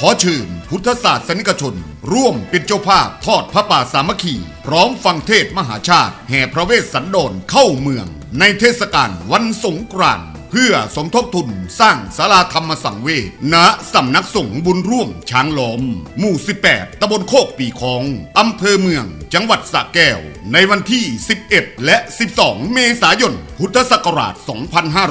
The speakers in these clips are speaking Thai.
ขอเชิญพุทธศาสนิกชน ร่วมเป็นเจ้าภาพทอดพระป่าสามัคคี พร้อมฟังเทศมหาชาติ แห่พระเวสสันดรเข้าเมือง ในเทศกาลวันสงกรานต์เพื่อสมทบทุนสร้างศาลาธรรมสังเวชณสำนักสงฆ์บุญร่วมช้างหลอม หมู่ 18ตำบลโคกปีของ อำเภอเมือง จังหวัดสระแก้ว ในวันที่ 11 และ 12 เมษายน พุทธศักราช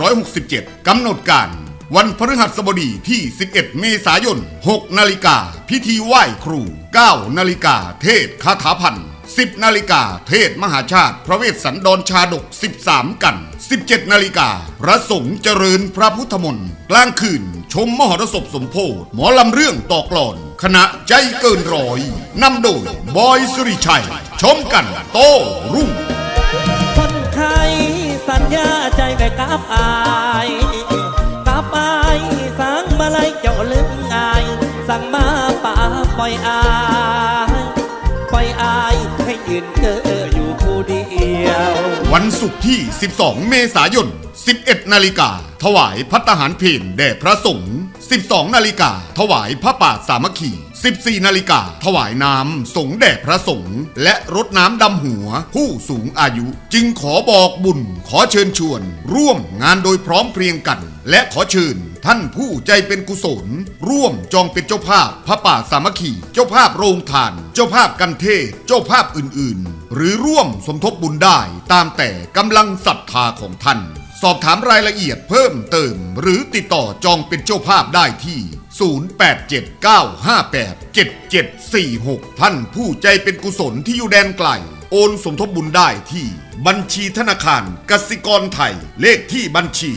2567 กำหนดการ วันพฤหัสบดีที่ 11 เมษายน 6 นาฬิกา พิธีไหว้ครู 9 นาฬิกา เทศคาถาพันธ์10 นาฬิกา เทศมหาชาติ พระเวสสันดรชาดก 13 กัน 17 นาฬิกา พระสงฆ์เจริญพระพุทธมนต์กลางคืน ชมมหรสพสมโพธิหมอลำเรื่องต่อกลอน คณะใจเกินร้อยนำโดย บอยสุริชัย ชมกันโตรุ่งคนไข้สัญญาใจไว้กับอาย สั่งมาป่าปล่อยอายปล่อยอายให้ยืนเกออยู่ผู้เดียว วันศุกร์ที่ 12 เมษายน 11 นาฬิกา ถวายพัฒหารเพนแด่พระสงฆ์ 12 นาฬิกา ถวายพระป่าสามัคคี 14 นาฬิกา ถวายน้ำสงแด่พระสงฆ์และรดน้ำดำหัว ผู้สูงอายุ จึงขอบอกบุญ ขอเชิญชวน ร่วมงานโดยพร้อมเพรียงกัน และขอเชิญท่านผู้ใจเป็นกุศล ร่วมจองเป็นเจ้าภาพพระป่าสามัคคีเจ้าภาพโรงทาน เจ้าภาพกันเทศ เจ้าภาพอื่นๆ หรือร่วมสมทบบุญได้ตามแต่กำลังศรัทธาของท่าน สอบถามรายละเอียดเพิ่มเติม หรือติดต่อจองเป็นเจ้าภาพได้ที่ 0879587746 ท่านผู้ใจเป็นกุศลที่อยู่แดนไกล โอนสมทบบุญได้ที่บัญชีธนาคารกสิกรไทย เลขที่บัญชี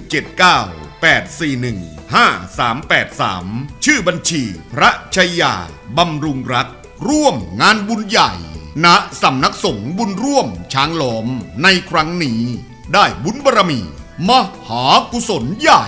179 841 5383 ชื่อบัญชีพระชัยยาบำรุงรัตร่วมงานบุญใหญ่ ณสำนักสงฆ์บุญร่วมช้างหลอมในครั้งนี้ ได้บุญบารมี มหากุศลใหญ่